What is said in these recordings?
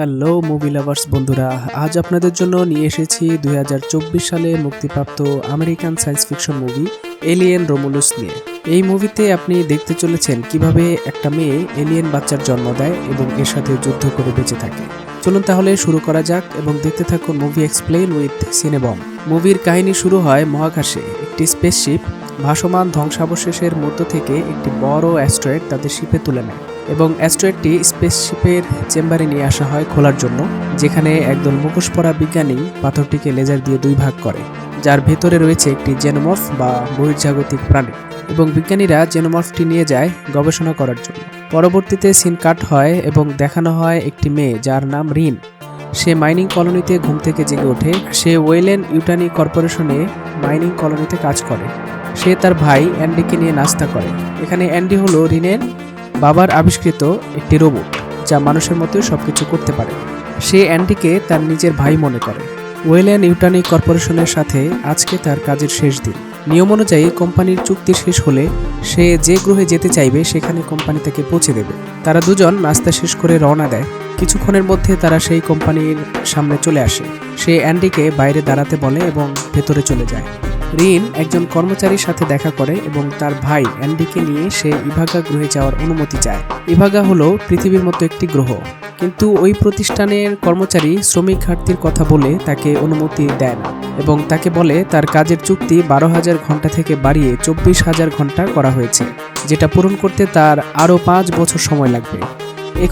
Hello movie lovers বন্ধুরা, আজ আপনাদের জন্য নিয়ে এসেছি দুই হাজার চব্বিশ সালে মুক্তিপ্রাপ্ত American science fiction movie Alien Romulus নিয়ে। এই মুভিতে আপনি দেখতে চলেছেন কীভাবে একটা মেয়ে এলিয়েন বাচ্চার জন্ম দেয় এবং এর সাথে যুদ্ধ করে বেঁচে থাকে। চলুন তাহলে শুরু করা যাক এবং দেখতে থাকুন মুভি এক্সপ্লেন উইথ সিনেবম। মুভির কাহিনী শুরু হয় মহাকাশে। একটি স্পেসশিপ ভাসমান ধ্বংসাবশেষের মধ্য থেকে একটি বড় অ্যাস্ট্রয়েড তাদের শিপে তুলে নেয়। এবং অ্যাস্ট্রয়েডটি স্পেসশিপের চেম্বারে নিয়ে আসা হয় খোলার জন্য, যেখানে একদল মুখোশ পরা বিজ্ঞানী পাথরটিকে লেজার দিয়ে দুই ভাগ করে, যার ভেতরে রয়েছে একটি জেনোমর্ফ বা বহির্জাগতিক প্রাণী এবং বিজ্ঞানীরা জেনোমর্ফটি নিয়ে যায় গবেষণা করার জন্য। পরবর্তীতে সিন কাট হয় এবং দেখানো হয় একটি মেয়ে যার নাম রিন। সে মাইনিং কলোনিতে ঘুম থেকে জেগে ওঠে। সে ওয়েলেন ইউটানি কর্পোরেশনে মাইনিং কলোনিতে কাজ করে। সে তার ভাই অ্যান্ডিকে নিয়ে নাস্তা করে। এখানে অ্যান্ডি হলো রিনের বাবার আবিষ্কৃত একটি রোবট যা মানুষের মতোই সবকিছু করতে পারে। সে অ্যান্ডিকে তার নিজের ভাই মনে করে। ওয়েলেন ইউটানি কর্পোরেশনের সাথে আজকে তার কাজের শেষ দিন। নিয়ম অনুযায়ী কোম্পানির চুক্তি শেষ হলে সে যে গ্রহে যেতে চাইবে সেখানে কোম্পানি তাকে পৌঁছে দেবে। তারা দুজন নাস্তা শেষ করে রওনা দেয়। কিছুক্ষণের মধ্যে তারা সেই কোম্পানির সামনে চলে আসে। সে অ্যান্ডিকে বাইরে দাঁড়াতে বলে এবং ভেতরে চলে যায়। রিন একজন কর্মচারীর সাথে দেখা করে এবং তার ভাই অ্যান্ডিকে নিয়ে সে ইভাগা গ্রহে যাওয়ার অনুমতি চায়। ইভাগা হলো পৃথিবীর মতো একটি গ্রহ। কিন্তু ওই প্রতিষ্ঠানের কর্মচারী শ্রমিক ঘাটতির কথা বলে তাকে অনুমতি দেয় এবং তাকে বলে তার কাজের চুক্তি বারো হাজার ঘণ্টা থেকে বাড়িয়ে চব্বিশ হাজার ঘণ্টা করা হয়েছে, যেটা পূরণ করতে তার আরও পাঁচ বছর সময় লাগবে।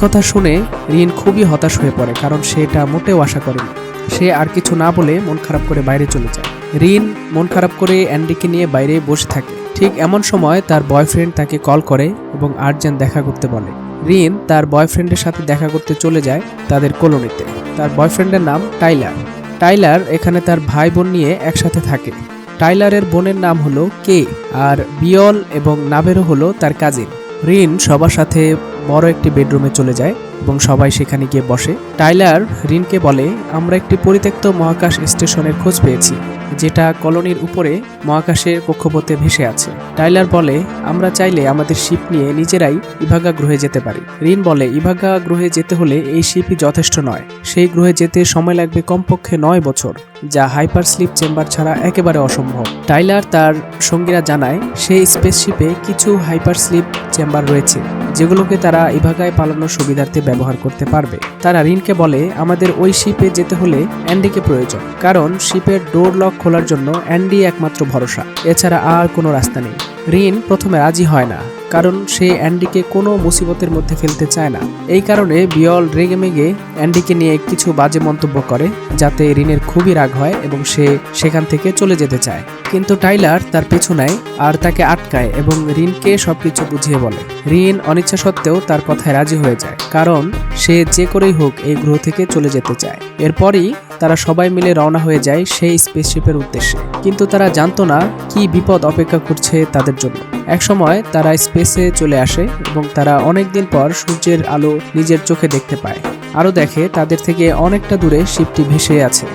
কথা শুনে রিন খুবই হতাশ হয়ে পড়ে, কারণ সে এটা মোটেও আশা করেনি। সে আর কিছু না বলে মন খারাপ করে বাইরে চলে যায়। রিন মন খারাপ করে অ্যান্ডিকে নিয়ে বাইরে বসে থাকে। ঠিক এমন সময় তার বয়ফ্রেন্ড তাকে কল করে এবং আর্জেন্ট দেখা করতে বলে। রিন তার বয়ফ্রেন্ডের সাথে দেখা করতে চলে যায় তাদের কলোনিতে। তার বয়ফ্রেন্ডের নাম টাইলার। টাইলার এখানে তার ভাই বোন নিয়ে একসাথে থাকে। টাইলারের বোনের নাম হলো কে আর বিয়ল এবং নাবেরও হলো তার কাজিন। রিন সবার সাথে বড় একটি বেডরুমে চলে যায় এবং সবাই সেখানে গিয়ে বসে। টাইলার রিনকে বলে, আমরা একটি পরিত্যক্ত মহাকাশ স্টেশনের খোঁজ পেয়েছি, যেটা কলোনির উপরে মহাকাশের কক্ষপথে ভেসে আছে। টাইলার বলে, আমরা চাইলে আমাদের শিপ নিয়ে নিজেরাই ইভাগা গ্রহে যেতে পারি। রিন বলে, ইভাগা গ্রহে যেতে হলে এই শিপই যথেষ্ট নয়। সেই গ্রহে যেতে সময় লাগবে কমপক্ষে নয় বছর, যা হাইপার স্লিপ চেম্বার ছাড়া একেবারে অসম্ভব। টাইলার তার সঙ্গীরা জানায়, সেই স্পেসশিপে কিছু হাইপার স্লিপ চেম্বার রয়েছে, যেগুলোকে তারা ইভাগায় পালানোর সুবিধার্থে ব্যবহার করতে পারবে। তারা রিনকে বলে, আমাদের ওই শিপে যেতে হলে অ্যান্ডিকে প্রয়োজন। কারণ শিপের ডোর লক খোলার জন্য অ্যান্ডি একমাত্র ভরসা। এছাড়া আর কোনো রাস্তা নেই। রিন প্রথমে রাজি হয় না। কারণ সে অ্যান্ডিকে কোনো মুসিবতের মধ্যে ফেলতে চায় না। এই কারণে বিয়ল রেগে মেগে অ্যান্ডিকে নিয়ে কিছু বাজে মন্তব্য করে, যাতে রিনের খুবই রাগ হয় এবং সে সেখান থেকে চলে যেতে চায়। কিন্তু টাইলার তার পেছু নেয় আর তাকে আটকায় এবং রিনকে সবকিছু বুঝিয়ে বলে। রিন অনিচ্ছা সত্ত্বেও তার কথায় রাজি হয়ে যায়, কারণ সে যে করেই হোক এই গ্রহ থেকে চলে যেতে চায়। এরপরই তারা সবাই মিলে রওনা হয়ে যায় সেই স্পেসশিপের উদ্দেশ্যে। কিন্তু তারা জানতো না কি বিপদ অপেক্ষা করছে তাদের জন্য। একসময় তারা স্পেসে চলে আসে এবং তারা অনেক দিন পর সূর্যের আলো নিজের চোখে দেখতে পায়। আরও দেখে তাদের থেকে অনেকটা দূরে শিপটি ভেসে আছে।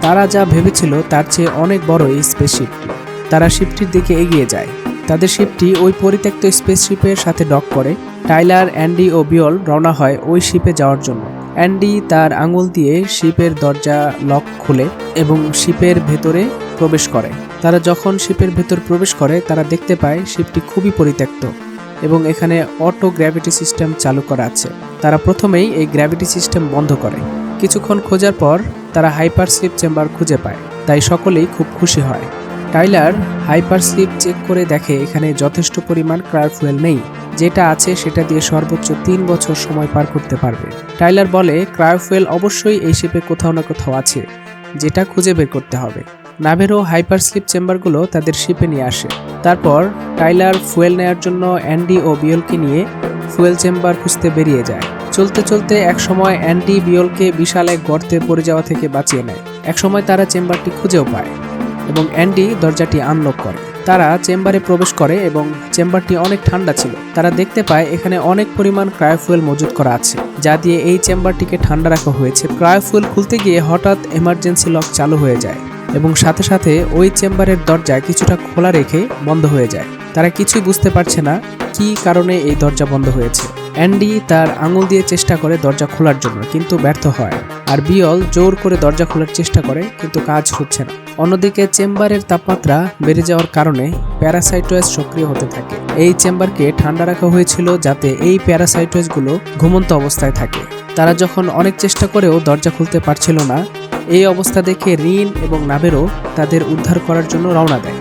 তারা যা ভেবেছিল তার চেয়ে অনেক বড় এই স্পেসশিপটি তারা শিপটির দিকে এগিয়ে যায়। তাদের শিপটি ওই পরিত্যক্ত স্পেসশিপের সাথে ডক করে। টাইলার অ্যান্ডি ও বিয়ল রওনা হয় ওই শিপে যাওয়ার জন্য। অ্যান্ডি তার আঙুল দিয়ে শিপের দরজা লক খুলে এবং শিপের ভেতরে প্রবেশ করে। তারা যখন শিপের ভেতর প্রবেশ করে, তারা দেখতে পায় শিপটি খুবই পরিত্যক্ত এবং এখানে অটো গ্র্যাভিটি সিস্টেম চালু করা আছে। তারা প্রথমেই এই গ্র্যাভিটি সিস্টেম বন্ধ করে। কিছুক্ষণ খোঁজার পর তারা হাইপার স্লিপ চেম্বার খুঁজে পায়। তাই সকলেই খুব খুশি হয়। টাইলার হাইপার স্লিপ চেক করে দেখে এখানে যথেষ্ট পরিমাণ ক্রায়ার ফুয়েল নেই। যেটা আছে সেটা দিয়ে সর্বোচ্চ তিন বছর সময় পার করতে পারবে। টাইলার বলে ক্রায়োফুয়েল অবশ্যই এই শিপে কোথাও না কোথাও আছে, যেটা খুঁজে বের করতে হবে। নাভেরও হাইপার স্লিপ চেম্বারগুলো তাদের শিপে নিয়ে আসে। তারপর টাইলার ফুয়েল নেয়ার জন্য অ্যান্ডি ও বিয়লকে নিয়ে ফুয়েল চেম্বার খুঁজতে বেরিয়ে যায়। চলতে চলতে একসময় অ্যান্ডি বিয়লকে বিশাল এক গর্তে পড়ে যাওয়া থেকে বাঁচিয়ে নেয়। একসময় তারা চেম্বারটি খুঁজেও পায় এবং অ্যান্ডি দরজাটি আনলক করে। তারা চেম্বারে প্রবেশ করে এবং চেম্বারটি অনেক ঠান্ডা ছিল। তারা দেখতে পায় এখানে অনেক পরিমাণ ক্রায়োফুয়েল মজুত করা আছে, যা দিয়ে এই চেম্বারটিকে ঠান্ডা রাখা হয়েছে। ক্রায়োফুয়েল খুলতে গিয়ে হঠাৎ এমার্জেন্সি লক চালু হয়ে যায় এবং সাথে সাথে ওই চেম্বারের দরজা কিছুটা খোলা রেখে বন্ধ হয়ে যায়। তারা কিছুই বুঝতে পারছে না কি কারণে এই দরজা বন্ধ হয়েছে। অ্যান্ডি তার আঙুল দিয়ে চেষ্টা করে দরজা খোলার জন্য, কিন্তু ব্যর্থ হয়। আর বিয়ল জোর করে দরজা খোলার চেষ্টা করে, কিন্তু কাজ হচ্ছে না। অন্যদিকে চেম্বারের তাপমাত্রা বেড়ে যাওয়ার কারণে প্যারাসাইটোয়েস সক্রিয় হতে থাকে। এই চেম্বারকে ঠান্ডা রাখা হয়েছিল যাতে এই প্যারাসাইটোয়েসগুলো ঘুমন্ত অবস্থায় থাকে। তারা যখন অনেক চেষ্টা করেও দরজা খুলতে পারছিল না, এই অবস্থা দেখে রিন এবং নাবেরও তাদের উদ্ধার করার জন্য রওনা দেয়।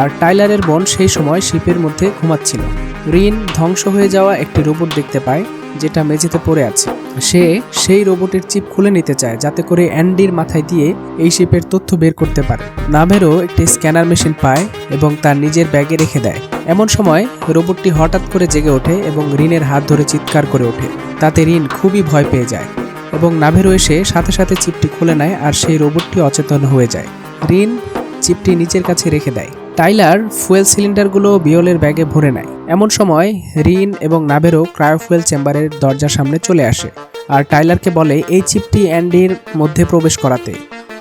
আর টাইলারের বোন সেই সময় শিপের মধ্যে ঘুমাচ্ছিল। রিন ধ্বংস হয়ে যাওয়া একটি রোবট দেখতে পায়, যেটা মেঝেতে পড়ে আছে। সে সেই রোবটের চিপ খুলে নিতে চায়, যাতে করে অ্যান্ডির মাথায় দিয়ে এই শিপের তথ্য বের করতে পারে। নাভেরও একটি স্ক্যানার মেশিন পায় এবং তার নিজের ব্যাগে রেখে দেয়। এমন সময় রোবটটি হঠাৎ করে জেগে ওঠে এবং রিনের হাত ধরে চিৎকার করে ওঠে। তাতে রিন খুবই ভয় পেয়ে যায় এবং নাভেরও এসে সাথে সাথে চিপটি খুলে নেয় আর সেই রোবটটি অচেতন হয়ে যায়। রিন চিপটি নিচের কাছে রেখে দেয়। টাইলার ফুয়েল সিলিন্ডারগুলো বিয়লের ব্যাগে ভরে নেয়। এমন সময় রিন এবং নাভেরও ক্রায়োফুয়েল চেম্বারের দরজার সামনে চলে আসে আর টাইলারকে বলে, এই চিপটি অ্যান্ডির মধ্যে প্রবেশ করাতে।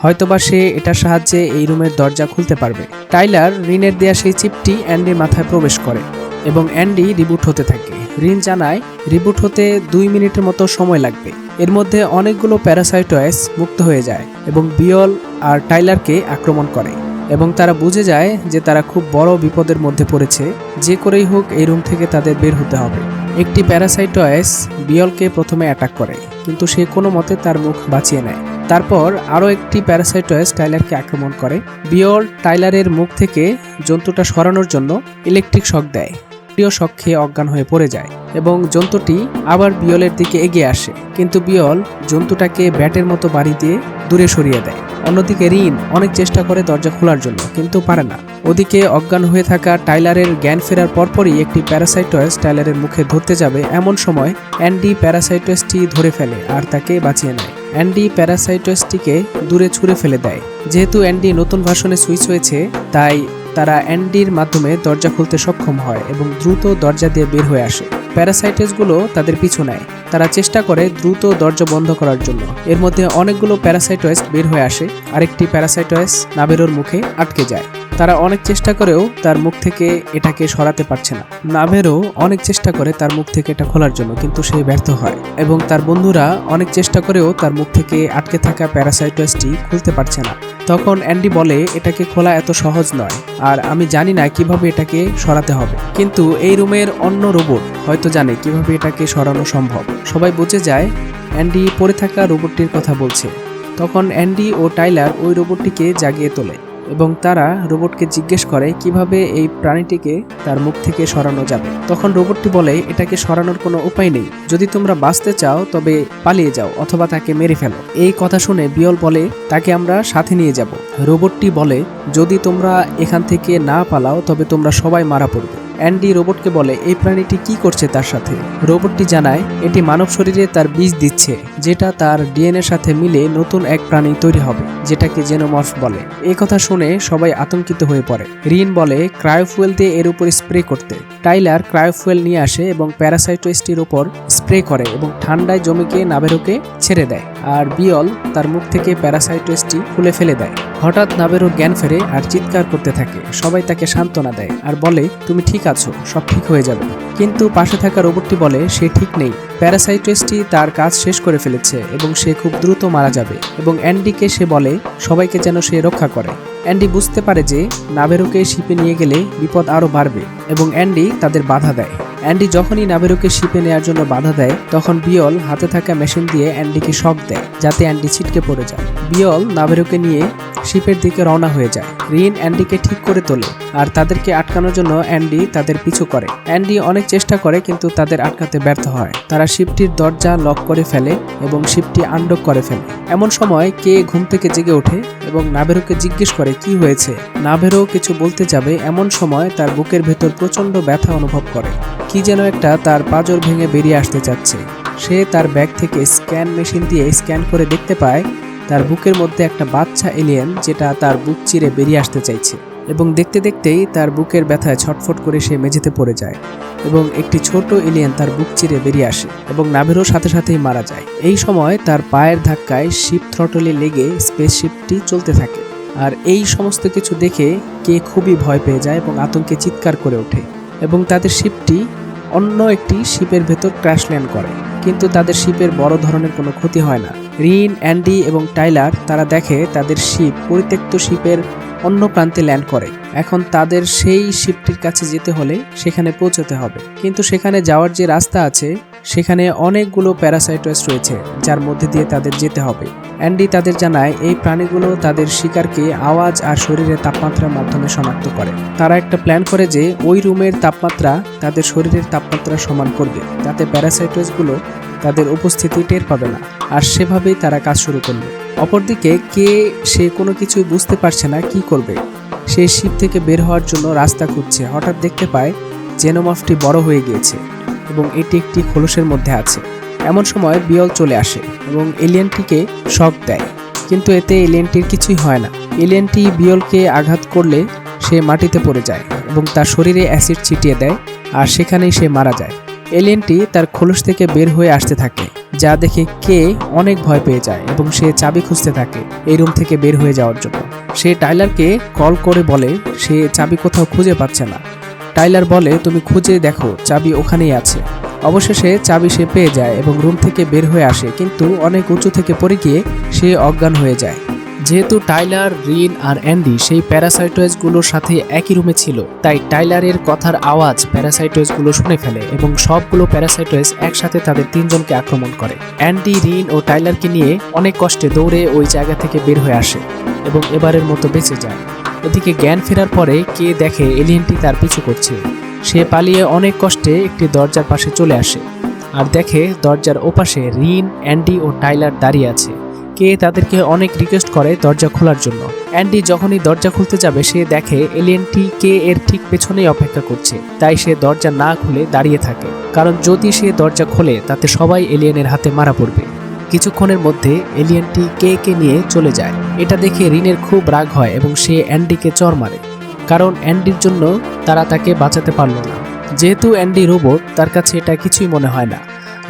হয়তোবা সে এটার সাহায্যে এই রুমের দরজা খুলতে পারবে। টাইলার রিনের দেয়া সেই চিপটি অ্যান্ডির মাথায় প্রবেশ করে এবং অ্যান্ডি রিবুট হতে থাকে। রিন জানায়, রিবুট হতে দুই মিনিটের মতো সময় লাগবে। এর মধ্যে অনেকগুলো প্যারাসাইটয়েস মুক্ত হয়ে যায় এবং বিয়ল আর টাইলারকে আক্রমণ করে। এবং তারা বুঝে যায় যে তারা খুব বড় বিপদের মধ্যে পড়েছে। যে করেই হোক এই রুম থেকে তাদের বের হতে হবে। একটি প্যারাসাইটয়েস বিয়লকে প্রথমে অ্যাটাক করে, কিন্তু সে কোনো মতে তার মুখ বাঁচিয়ে নেয়। তারপর আরও একটি প্যারাসাইটয়েস টাইলারকে আক্রমণ করে। বিয়ল টাইলারের মুখ থেকে জন্তুটা সরানোর জন্য ইলেকট্রিক শক দেয়। প্রিয় শক খেয়ে অজ্ঞান হয়ে পড়ে যায় এবং জন্তুটি আবার বিয়লের দিকে এগিয়ে আসে। কিন্তু বিয়ল জন্তুটাকে ব্যাটের মতো বাড়ি দিয়ে দূরে সরিয়ে দেয়। অন্যদিকে রিন অনেক চেষ্টা করে দরজা খোলার জন্য, কিন্তু পারে না। ওদিকে অজ্ঞান হয়ে থাকা টাইলারের জ্ঞান ফেরার পরপরই একটি প্যারাসাইটয়েস টাইলারের মুখে ধরতে যাবে। এমন সময় অ্যান্ডি প্যারাসাইটয়েসটি ধরে ফেলে আর তাকে বাঁচিয়ে নেয়। অ্যান্ডি প্যারাসাইটয়েসটিকে দূরে ছুঁড়ে ফেলে দেয়। যেহেতু অ্যান্ডি নতুন ভাষণে সুইচ হয়েছে, তাই তারা অ্যান্ডির মাধ্যমে দরজা খুলতে সক্ষম হয় এবং দ্রুত দরজা দিয়ে বের হয়ে আসে। প্যারাসাইটেসগুলো তাদের পিছু নেয়। তারা চেষ্টা করে দ্রুত দরজা বন্ধ করার জন্য। এর মধ্যে অনেকগুলো প্যারাসাইটয়েস বের হয়ে আসে। আরেকটি প্যারাসাইটয়েস নাবেরোর মুখে আটকে যায়। তারা অনেক চেষ্টা করেও তার মুখ থেকে এটাকে সরাতে পারছে না। নাভেরও অনেক চেষ্টা করে তার মুখ থেকে এটা খোলার জন্য, কিন্তু সে ব্যর্থ হয় এবং তার বন্ধুরা অনেক চেষ্টা করেও তার মুখ থেকে আটকে থাকা প্যারাসাইটয়েসটি খুলতে পারছে না। তখন অ্যান্ডি বলে, এটাকে খোলা এত সহজ নয়, আর আমি জানি না কীভাবে এটাকে সরাতে হবে। কিন্তু এই রুমের অন্য রোবট হয়তো জানে কীভাবে এটাকে সরানো সম্ভব। সবাই বুঝে যায়, অ্যান্ডি পড়ে থাকা রোবটটির কথা বলছে। তখন অ্যান্ডি ও টাইলার ওই রোবটটিকে জাগিয়ে তোলে। এবং তারা রোবটকে জিজ্ঞেস করে কীভাবে এই প্রাণীটিকে তার মুখ থেকে সরানো যাবে। তখন রোবটটি বলে, এটাকে সরানোর কোনো উপায় নেই। যদি তোমরা বাঁচতে চাও, তবে পালিয়ে যাও অথবা তাকে মেরে ফেলো। এই কথা শুনে বিয়ল বলে, তাকে আমরা সাথে নিয়ে যাব। রোবটটি বলে, যদি তোমরা এখান থেকে না পালাও, তবে তোমরা সবাই মারা পড়বে। অ্যান্ডি রোবটকে বলে, এই প্রাণীটি কি করছে তার সাথে? রোবটটি জানায়, এটি মানব শরীরে তার বীজ দিচ্ছে, যেটা তার ডিএনএর সাথে মিলে নতুন এক প্রাণী তৈরি হবে, যেটাকে জেনোমর্ফ বলে। এই কথা শুনে সবাই আতঙ্কিত হয়ে পড়ে। রিন বলে, ক্রায়োফুয়েল দিয়ে এর উপর স্প্রে করতে। টাইলার ক্রায়োফুয়েল নিয়ে আসে এবং প্যারাসাইটোয়েসটির উপর স্প্রে করে এবং ঠান্ডায় জমিকে গিয়ে নাবেরোকে ছেড়ে দেয়, আর বিয়ল তার মুখ থেকে প্যারাসাইটোয়েসটি খুলে ফেলে দেয়। হঠাৎ নাবেরো জ্ঞান ফেরে আর চিৎকার করতে থাকে। সবাই তাকে সান্ত্বনা দেয় আর বলে, তুমি ঠিক আছো, সব ঠিক হয়ে যাবে। কিন্তু পাশে থাকা রোবটটি বলে, সে ঠিক নেই। প্যারাসাইটোসটি তার কাজ শেষ করে ফেলেছে এবং সে খুব দ্রুত মারা যাবে। এবং অ্যান্ডিকে সে বলে, সবাইকে যেন সে রক্ষা করে। অ্যান্ডি বুঝতে পারে যে, নাবেরোকে শিপে নিয়ে গেলে বিপদ আরও বাড়বে এবং অ্যান্ডি তাদের বাধা দেয়। অ্যান্ডি যখনই নাবেরোকে শিপে নেওয়ার জন্য বাধা দেয়, তখন বিয়ল হাতে থাকা মেশিন দিয়ে অ্যান্ডিকে শক দেয়, যাতে অ্যান্ডি ছিটকে পড়ে যায়। বিয়ল নাবেরোকে নিয়ে শিপের দিকে রওনা হয়ে যায়। রিন অ্যান্ডিকে ঠিক করে তোলে আর তাদেরকে আটকানোর জন্য অ্যান্ডি তাদের পিছু করে। অ্যান্ডি অনেক চেষ্টা করে, কিন্তু তাদের আটকাতে ব্যর্থ হয়। তারা শিপটির দরজা লক করে ফেলে এবং শিপটি আন্ডক করে ফেলে। এমন সময় কে ঘুম থেকে জেগে ওঠে এবং নাভেরোকে জিজ্ঞেস করে, কি হয়েছে? নাভেরো কিছু বলতে যাবে। এমন সময় তার বুকের ভেতর প্রচণ্ড ব্যথা অনুভব করে। কি যেন একটা তার পাজর ভেঙে বেরিয়ে আসতে চাচ্ছে। সে তার ব্যাগ থেকে স্ক্যান মেশিন দিয়ে স্ক্যান করে দেখতে পায়, তার বুকের মধ্যে একটা বাচ্চা এলিয়েন যেটা তার বুক চিরে বেরিয়ে আসতে চাইছে এবং দেখতে দেখতেই তার বুকের ব্যথায় ছটফট করে সে মেঝেতে পড়ে যায় এবং একটি ছোট এলিয়েন তার বুক চিরে বেরিয়ে আসে এবং নাভেরও সাথে সাথেই মারা যায়। এই সময় তার পায়ের ধাক্কায় শিপ থ্রটলে লেগে স্পেসশিপটি চলতে থাকে আর এই সমস্ত কিছু দেখে কে খুবই ভয় পেয়ে যায় এবং আতঙ্কে চিৎকার করে ওঠে এবং তাদের শিপটি অন্য একটি শিপের ভেতর ক্র্যাশ ল্যান্ড করে। কিন্তু তাদের শিপের বড় ধরনের কোনো ক্ষতি হয় না। রিন, অ্যান্ডি এবং টাইলার তারা দেখে তাদের শিপ পরিত্যক্ত শিপের অন্য প্রান্তে ল্যান্ড করে। এখন তাদের সেই শিপটির কাছে যেতে হলে সেখানে পৌঁছতে হবে। কিন্তু সেখানে যাওয়ার যে রাস্তা আছে সেখানে অনেকগুলো প্যারাসাইটস রয়েছে, যার মধ্যে দিয়ে তাদের যেতে হবে। অ্যান্ডি তাদের জানায়, এই প্রাণীগুলো তাদের শিকারকে আওয়াজ আর শরীরের তাপমাত্রার মাধ্যমে শনাক্ত করে। তারা একটা প্ল্যান করে যে, ওই রুমের তাপমাত্রা তাদের শরীরের তাপমাত্রা সমান করবে, যাতে প্যারাসাইটোসগুলো তাদের উপস্থিতি টের পাবে না। আর সেভাবেই তারা কাজ শুরু করল অপরদিকে, কে সে কোনো কিছুই বুঝতে পারছে না কি করবে। সে শিপ থেকে বের হওয়ার জন্য রাস্তা খুঁজছে, হঠাৎ দেখতে পায়, জেনোমফটি বড় হয়ে গিয়েছে। এবং এটি একটি খোলসের মধ্যে আছে। এমন সময় বিয়ল চলে আসে এবং এলিয়েনটিকে শক দেয়। কিন্তু এতে এলিয়েনটির কিছুই হয় না। এলিয়েনটি বিয়লকে আঘাত করলে সে মাটিতে পড়ে যায় এবং তার শরীরে অ্যাসিড ছিটিয়ে দেয় আর সেখানেই সে মারা যায়। এলিয়েনটি তার খোলস থেকে বের হয়ে আসতে থাকে, যা দেখে কে অনেক ভয় পেয়ে যায় এবং সে চাবি খুঁজতে থাকে এই রুম থেকে বের হয়ে যাওয়ার জন্য। সে টাইলারকে কল করে বলে, সে চাবি কোথাও খুঁজে পাচ্ছে না। টাইলার বলে, তুমি খুঁজে দেখো, চাবি ওখানেই আছে। অবশেষে চাবি সে পেয়ে যায় এবং রুম থেকে বের হয়ে আসে, কিন্তু অনেক উঁচু থেকে পড়ে গিয়ে সে অজ্ঞান হয়ে যায়। যেহেতু টাইলার, রিন আর অ্যান্ডি সেই প্যারাসাইটোয়েসগুলোর সাথে একই রুমে ছিল, তাই টাইলারের কথার আওয়াজ প্যারাসাইটোয়েসগুলো শুনে ফেলে এবং সবগুলো প্যারাসাইটোয়েস একসাথে তাদের তিনজনকে আক্রমণ করে। অ্যান্ডি, রিন ও টাইলারকে নিয়ে অনেক কষ্টে দৌড়ে ওই জায়গা থেকে বের হয়ে আসে এবং এবারের মতো বেঁচে যায়। এদিকে জ্ঞান ফেরার পরে কে দেখে এলিয়েনটি তার পিছু করছে? সে পালিয়ে অনেক কষ্টে একটি দরজার পাশে চলে আসে আর দেখে দরজার ওপাশে রিন, অ্যান্ডি ও টাইলার দাঁড়িয়ে আছে। কে তাদেরকে অনেক রিকোয়েস্ট করে দরজা খোলার জন্য। অ্যান্ডি যখনই দরজা খুলতে যাবে, সে দেখে এলিয়েনটি কে এর ঠিক পেছনেই অপেক্ষা করছে। তাই সে দরজা না খুলে দাঁড়িয়ে থাকে। কারণ যদি সে দরজা খোলে, তাতে সবাই এলিয়েনের হাতে মারা পড়বে। কিছুক্ষণের মধ্যে এলিয়েনটি কে কে নিয়ে চলে যায়। এটা দেখে রিনের খুব রাগ হয় এবং সে অ্যান্ডিকে চর মারে, কারণ অ্যান্ডির জন্য তারা তাকে বাঁচাতে পারল না। যেহেতু অ্যান্ডি রোবট, তার কাছে এটা কিছুই মনে হয় না,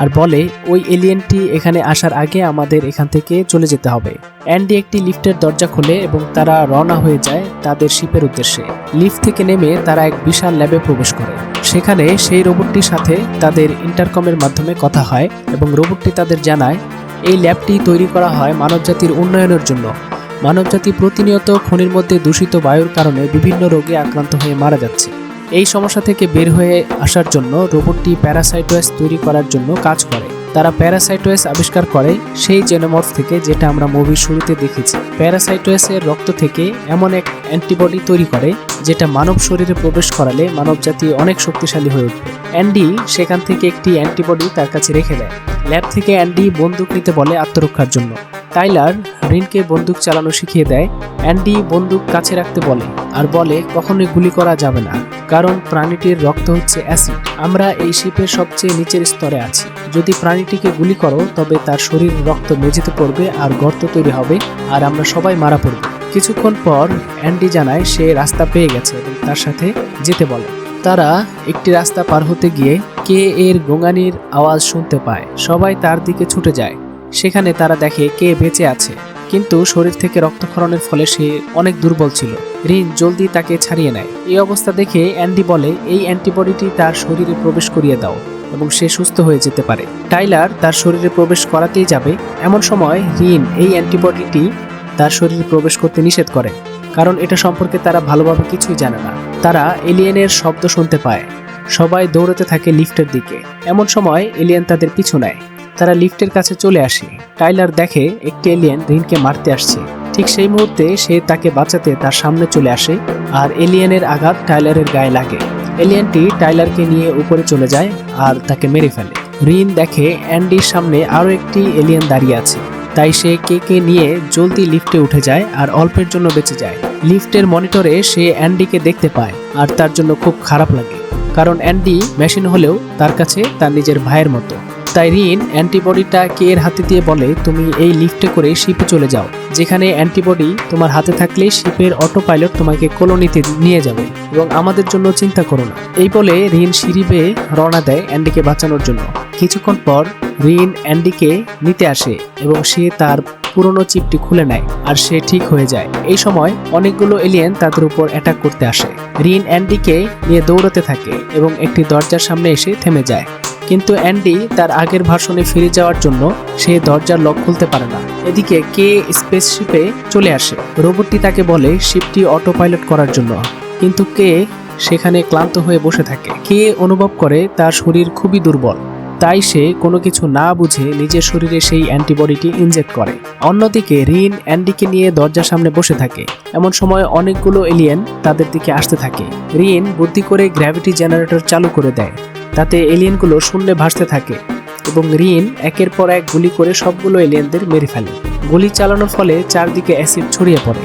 আর বলে, ওই এলিয়েনটি এখানে আসার আগে আমাদের এখান থেকে চলে যেতে হবে। অ্যান্ডি একটি লিফটের দরজা খোলে এবং তারা রওনা হয়ে যায় তাদের শিপের উদ্দেশ্যে। লিফট থেকে নেমে তারা এক বিশাল ল্যাবে প্রবেশ করে। সেখানে সেই রোবটটির সাথে তাদের ইন্টারকমের মাধ্যমে কথা হয় এবং রোবটটি তাদের জানায় এই ল্যাবটি তৈরি করা হয় মানবজাতির উন্নয়নের জন্য। মানবজাতি প্রতিনিয়ত খনির মধ্যে দূষিত বায়ুর কারণে বিভিন্ন রোগে আক্রান্ত হয়ে মারা যাচ্ছে। এই সমস্যা থেকে বের হয়ে আসার জন্য রোবটটি প্যারাসাইটোয়াস তৈরি করার জন্য কাজ করে। তারা প্যারাসাইটোয়েস আবিষ্কার করে সেই জেনোমর্ফ থেকে যেটা আমরা মুভির শুরুতে দেখেছি। প্যারাসাইটোয়েসের রক্ত থেকে এমন এক অ্যান্টিবডি তৈরি করে যেটা মানব শরীরে প্রবেশ করালে মানবজাতি অনেক শক্তিশালী হয়ে উঠবে অ্যান্ডি সেখান থেকে একটি অ্যান্টিবডি তার কাছে রেখে দেয়। ল্যাব থেকে অ্যান্ডি বন্দুক নিতে বলে আত্মরক্ষার জন্য। টাইলার রিনকে বন্দুক চালানো শিখিয়ে দেয়। অ্যান্ডি বন্দুক কাছে রাখতে বলে আর বলে কখনোই গুলি করা যাবে না। কারণ প্রাণীটির রক্ত হচ্ছে অ্যাসিড। আমরা এই শিপের সবচেয়ে নিচের স্তরে আছি। যদি প্রাণীটিকে গুলি করো, তবে তার শরীর রক্ত মেঝেতে পড়বে আর গর্ত তৈরি হবে আর আমরা সবাই মারা পড়ব। কিছুক্ষণ পর অ্যান্ডি জানায় সে রাস্তা পেয়ে গেছে এবং তার সাথে যেতে বলে। তারা একটি রাস্তা পার হতে গিয়ে কে এর গোঙানির আওয়াজ শুনতে পায়। সবাই তার দিকে ছুটে যায়। সেখানে তারা দেখে কে বেঁচে আছে। কিন্তু শরীর থেকে রক্তক্ষরণের ফলে সে অনেক দুর্বল ছিল। রিন জলদি তাকে ছাড়িয়ে নেয়। এই অবস্থা দেখে অ্যান্ডি বলে, এই অ্যান্টিবডিটি তার শরীরে প্রবেশ করিয়ে দাও এবং সে সুস্থ হয়ে যেতে পারে। টাইলার তার শরীরে প্রবেশ করাতেই যাবে। এমন সময় রিন এই অ্যান্টিবডিটি তার শরীরে প্রবেশ করতে নিষেধ করে, কারণ এটা সম্পর্কে তারা ভালোভাবে কিছুই জানে না। তারা এলিয়েনের শব্দ শুনতে পায়। সবাই দৌড়াতে থাকে লিফটের দিকে। এমন সময় এলিয়েন তাদের পিছু নেয়। তারা লিফটের কাছে চলে আসে। টাইলার দেখে একটি এলিয়েন রিনকে মারতে আসছে। ঠিক সেই মুহূর্তে সে তাকে বাঁচাতে তার সামনে চলে আসে আর এলিয়েনের আঘাত টাইলারের গায়ে লাগে। এলিয়েনটি টাইলারকে নিয়ে উপরে চলে যায় আর তাকে মেরে ফেলে। রিন দেখে অ্যান্ডির সামনে আরও একটি এলিয়েন দাঁড়িয়ে আছে। তাই সে কে কে নিয়ে জলদি লিফটে উঠে যায় আর অল্পের জন্য বেঁচে যায়। লিফটের মনিটরে সে অ্যান্ডিকে দেখতে পায় আর তার জন্য খুব খারাপ লাগে। কারণ অ্যান্ডি মেশিন হলেও তার কাছে তার নিজের ভাইয়ের মতো। তাই রিন অ্যান্টিবডিটা কে এর হাতে দিয়ে বলে, তুমি এই লিফটে করে শিপে চলে যাও। যেখানে অ্যান্টিবডি তোমার হাতে থাকলে শিপের অটো পাইলট তোমাকে কলোনিতে নিয়ে যাবে এবং আমাদের জন্য চিন্তা করো না। এই বলে রিন সিঁড়ি বেয়ে রওনা দেয় অ্যান্ডিকে বাঁচানোর জন্য। কিছুক্ষণ পর রিন অ্যান্ডিকে নিতে আসে এবং সে তার পুরনো চিপটি খুলে নেয় আর সে ঠিক হয়ে যায়। এই সময় অনেকগুলো এলিয়েন তাদের উপর অ্যাটাক করতে আসে। রিন অ্যান্ডিকে নিয়ে দৌড়তে থাকে এবং একটি দরজার সামনে এসে থেমে যায়। কিন্তু অ্যান্ডি তার আগের ভাষণে ফিরে যাওয়ার জন্য সে দরজার লক খুলতে পারে না। এদিকে কে স্পেসশিপে চলে আসে। রোবটটি তাকে বলে শিপটি অটো পাইলট করার জন্য। কিন্তু কে সেখানে ক্লান্ত হয়ে বসে থাকে। কে অনুভব করে তার শরীর খুবই দুর্বল। তাই সে কোনো কিছু না বুঝে নিজের শরীরে সেই অ্যান্টিবডিটি ইনজেক্ট করে। অন্যদিকে রিন অ্যান্ডিকে নিয়ে দরজার সামনে বসে থাকে। এমন সময় অনেকগুলো এলিয়েন তাদের দিকে আসতে থাকে। রিন বুদ্ধি করে গ্র্যাভিটি জেনারেটর চালু করে দেয়। তাতে এলিয়েনগুলো শূন্যে ভাসতে থাকে এবং রিন একের পর এক গুলি করে সবগুলো এলিয়েনদের মেরে ফেলে। গুলি চালানোর ফলে চারদিকে অ্যাসিড ছড়িয়ে পড়ে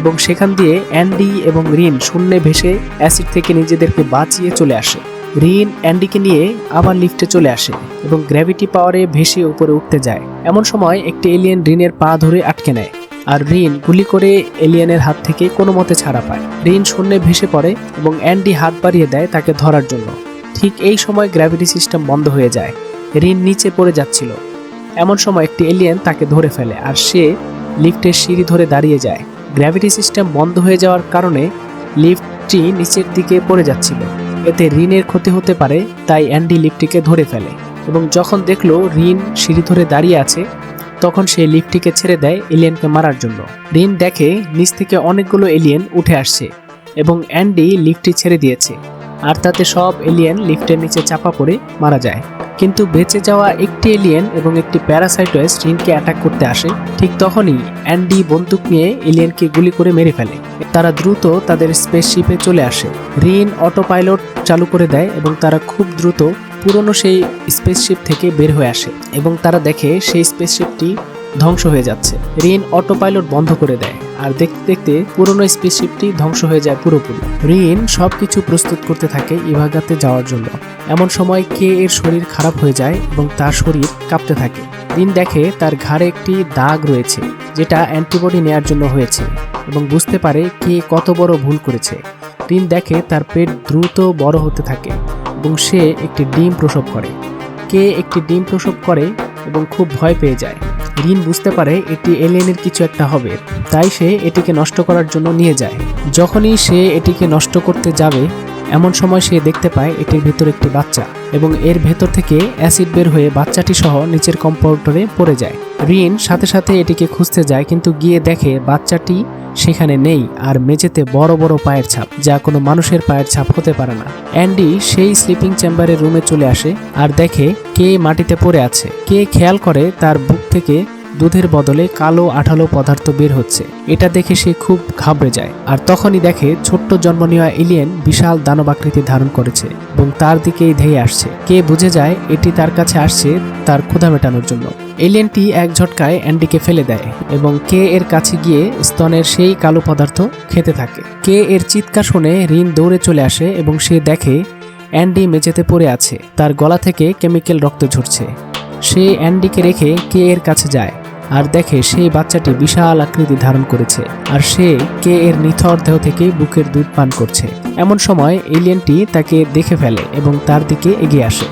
এবং সেখান দিয়ে অ্যান্ডি এবং রিন শূন্যে ভেসে অ্যাসিড থেকে নিজেদেরকে বাঁচিয়ে চলে আসে। রিন অ্যান্ডিকে নিয়ে আবার লিফটে চলে আসে এবং গ্র্যাভিটি পাওয়ারে ভেসে উপরে উঠতে যায়। এমন সময় একটি এলিয়েন রিনের পা ধরে আটকে নেয় আর রিন গুলি করে এলিয়েনের হাত থেকে কোনো মতে ছাড়া পায়। রিন শূন্যে ভেসে পড়ে এবং অ্যান্ডি হাত বাড়িয়ে দেয় তাকে ধরার জন্য। ঠিক এই সময় গ্র্যাভিটি সিস্টেম বন্ধ হয়ে যায়। রিন নিচে পড়ে যাচ্ছিল। এমন সময় একটি এলিয়েন তাকে ধরে ফেলে আর সে লিফটের সিঁড়ি ধরে দাঁড়িয়ে যায়। গ্র্যাভিটি সিস্টেম বন্ধ হয়ে যাওয়ার কারণে লিফটটি নিচের দিকে পড়ে যাচ্ছিল। এতে ঋণের ক্ষতি হতে পারে, তাই অ্যান্ডি লিফটটিকে ধরে ফেলে এবং যখন দেখল ঋণ সিঁড়ি ধরে দাঁড়িয়ে আছে, তখন সে লিফটটিকে ছেড়ে দেয় এলিয়েনকে মারার জন্য। ঋণ দেখে নিচ থেকে অনেকগুলো এলিয়েন উঠে আসছে এবং অ্যান্ডি লিফটটি ছেড়ে দিয়েছে। আর তাতে সব এলিয়েন লিফটের নিচে চাপা পড়ে মারা যায়। কিন্তু বেঁচে যাওয়া একটি এলিয়েন এবং একটি প্যারাসাইটোয়েস রিনকে অ্যাটাক করতে আসে, ঠিক তখনই অ্যান্ডি বন্দুক নিয়ে এলিয়েনকে গুলি করে মেরে ফেলে। তারা দ্রুত তাদের স্পেসশিপে চলে আসে। রিন অটো পাইলট চালু করে দেয় এবং তারা খুব দ্রুত পুরনো সেই স্পেসশিপ থেকে বের হয়ে আসে এবং তারা দেখে সেই স্পেসশিপটি ধ্বংস হয়ে যাচ্ছে। রিন অটো পাইলট বন্ধ করে দেয় আর দেখতে দেখতে পুরনো স্পেসশিপটি ধ্বংস হয়ে যায় পুরোপুরি। রিন সবকিছু প্রস্তুত করতে থাকে ইভাগাতে যাওয়ার জন্য। এমন সময় কে এর শরীর খারাপ হয়ে যায় এবং তার শরীর কাঁপতে থাকে। রিন দেখে তার ঘাড়ে একটি দাগ রয়েছে, যেটা অ্যান্টিবডি নেয়ার জন্য হয়েছে এবং বুঝতে পারে কে কত বড় ভুল করেছে। রিন দেখে তার পেট দ্রুত বড় হতে থাকে এবং সে একটি ডিম প্রসব করে। কে একটি ডিম প্রসব করে এবং খুব ভয় পেয়ে যায়। রিন বুঝতে পারে এটি এলিয়েনের কিছু একটা হবে, তাই সে এটিকে নষ্ট করার জন্য নিয়ে যায়। যখনই সে এটিকে নষ্ট করতে যাবে, এমন সময় সে দেখতে পায় এটির ভেতর একটি বাচ্চা এবং এর ভেতর থেকে অ্যাসিড বের হয়ে বাচ্চাটি সহ নিচের কম্পাউন্ডারে পড়ে যায়। রিন সাথে সাথে এটিকে খুঁজতে যায়, কিন্তু গিয়ে দেখে বাচ্চাটি সেখানে নেই আর মেঝেতে বড় বড় পায়ের ছাপ, যা কোনো মানুষের পায়ের ছাপ হতে পারে না। অ্যান্ডি সেই স্লিপিং চেম্বারের রুমে চলে আসে আর দেখে কে মাটিতে পড়ে আছে, কে খেয়াল করে তার বুক থেকে দুধের বদলে কালো আঠালো পদার্থ বের হচ্ছে। এটা দেখে সে খুব ঘাবড়ে যায়। আর তখনই দেখে ছোট্ট জন্ম নেওয়া এলিয়েন বিশাল দানবাকৃতি ধারণ করেছে এবং তার দিকেই ধেয়ে আসছে। কে বুঝে যায় এটি তার কাছে আসছে তার ক্ষুধা মেটানোর জন্য। এলিয়েনটি এক ঝটকায় অ্যান্ডিকে ফেলে দেয় এবং কে এর কাছে গিয়ে স্তনের সেই কালো পদার্থ খেতে থাকে। কে এর চিৎকার শুনে রিন দৌড়ে চলে আসে এবং সে দেখে অ্যান্ডি মেঝেতে পড়ে আছে। তার গলা থেকে কেমিক্যাল রক্ত ঝরছে। সে অ্যান্ডিকে রেখে কে এর কাছে যায়। আর দেখে সেই বাচ্চাটি বিশাল আকৃতি ধারণ করেছে, আর সে কে এর নিথর দেহ থেকে বুকের দুধ পান করছে। এমন সময় এলিয়েনটি তাকে দেখে ফেলে এবং তার দিকে এগিয়ে আসে।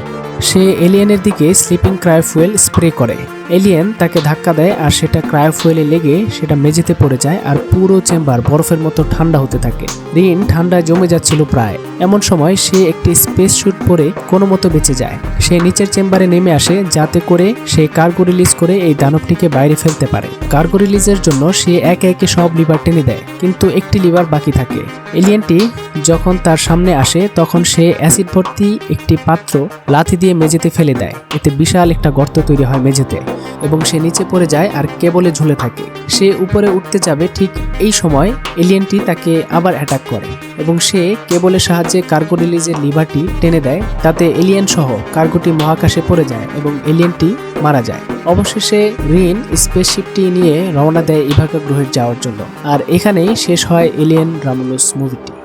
সে এলিয়েনের দিকে স্লিপিং ক্রাইফুয়েল স্প্রে করে। এলিয়েন তাকে ধাক্কা দেয় আর সেটা ক্রায়োফুয়েলে লেগে সেটা মেঝেতে পড়ে যায় আর পুরো চেম্বার বরফের মতো ঠান্ডা হতে থাকে। রিন ঠান্ডায় জমে যাচ্ছিল প্রায়। এমন সময় সে একটি স্পেস স্যুট পরে কোনো মতো বেঁচে যায়। সে নিচের চেম্বারে নেমে আসে যাতে করে সে কার্গো রিলিজ করে এই দানবটিকে বাইরে ফেলতে পারে। কার্গো রিলিজের জন্য সে একে একে সব লিভার টেনে দেয়, কিন্তু একটি লিভার বাকি থাকে। এলিয়েনটি যখন তার সামনে আসে, তখন সে অ্যাসিড ভর্তি একটি পাত্র লাথি দিয়ে মেঝেতে ফেলে দেয়। এতে বিশাল একটা গর্ত তৈরি হয় মেঝেতে। এবং সে নিচে পড়ে যায় আর কেবলে ঝুলে থাকে। সে উপরে উঠতে যাবে ঠিক এই সময় এলিয়েনটি তাকে আবার অ্যাটাক করে এবং সে কেবলের সাহায্যে কার্গো রিলিজের লিভারটি টেনে দেয়। তাতে এলিয়েন সহ কার্গোটি মহাকাশে পড়ে যায় এবং এলিয়েনটি মারা যায়। অবশেষে রিন স্পেসশিপটি নিয়ে রওনা দেয় ইভাকা গ্রহের যাওয়ার জন্য। আর এখানেই শেষ হয় এলিয়েন রামুলুস মুভিটি